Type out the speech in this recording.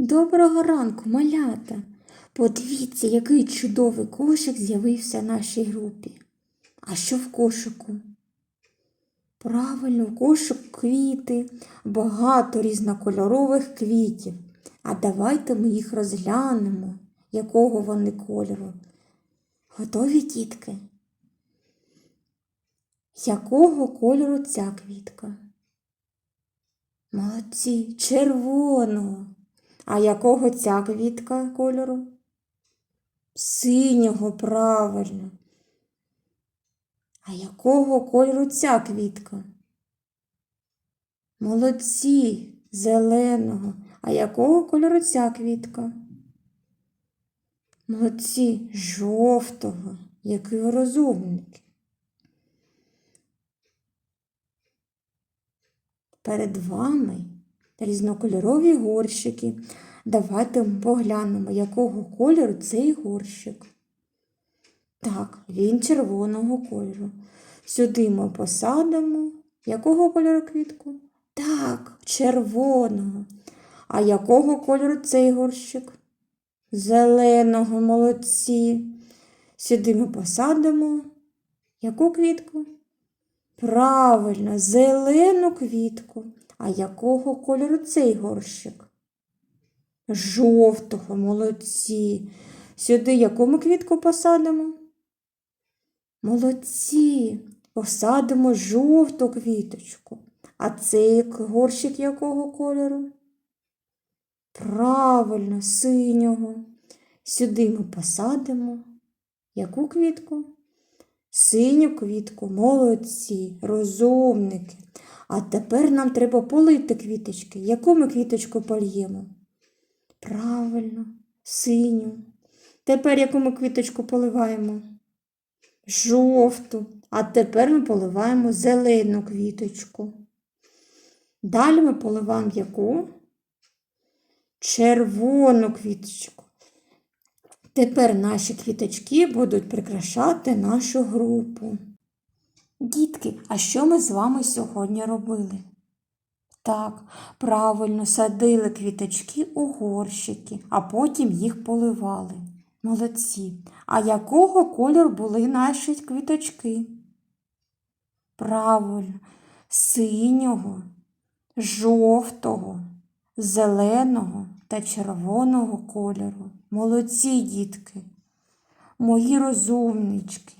Доброго ранку, малята. Подивіться, який чудовий кошик з'явився в нашій групі. А що в кошику? Правильно, в кошик квіти, багато різнокольорових квітів. А давайте ми їх розглянемо, якого вони кольору. Готові дітки? Якого кольору ця квітка? Молодці, червоного. А якого ця квітка кольору? Синього, правильно. А якого кольору ця квітка? Молодці, зеленого. А якого кольору ця квітка? Молодці, жовтого. Які ви розумники. Перед вами різнокольорові горщики. Давайте поглянемо, якого кольору цей горщик. Так, він червоного кольору. Сюди ми посадимо якого кольору квітку? Так, червоного. А якого кольору цей горщик? Зеленого, молодці. Сюди ми посадимо яку квітку? Правильно, зелену квітку. А якого кольору цей горщик? Жовтого, молодці. Сюди яку ми квітку посадимо? Молодці. Посадимо жовту квіточку. А цей горщик якого кольору? Правильно, синього. Сюди ми посадимо яку квітку? Синю квітку, молодці, розумники. А тепер нам треба полити квіточки. Яку ми квіточку польємо? Правильно, синю. Тепер яку ми квіточку поливаємо? Жовту. А тепер ми поливаємо зелену квіточку. Далі ми поливаємо яку? Червону квіточку. Тепер наші квіточки будуть прикрашати нашу групу. Дітки, а що ми з вами сьогодні робили? Так, правильно садили квіточки у горщики, а потім їх поливали. Молодці. А якого кольору були наші квіточки? Правильно, синього, жовтого, зеленого та червоного кольору. Молодці, дітки, мої розумнички.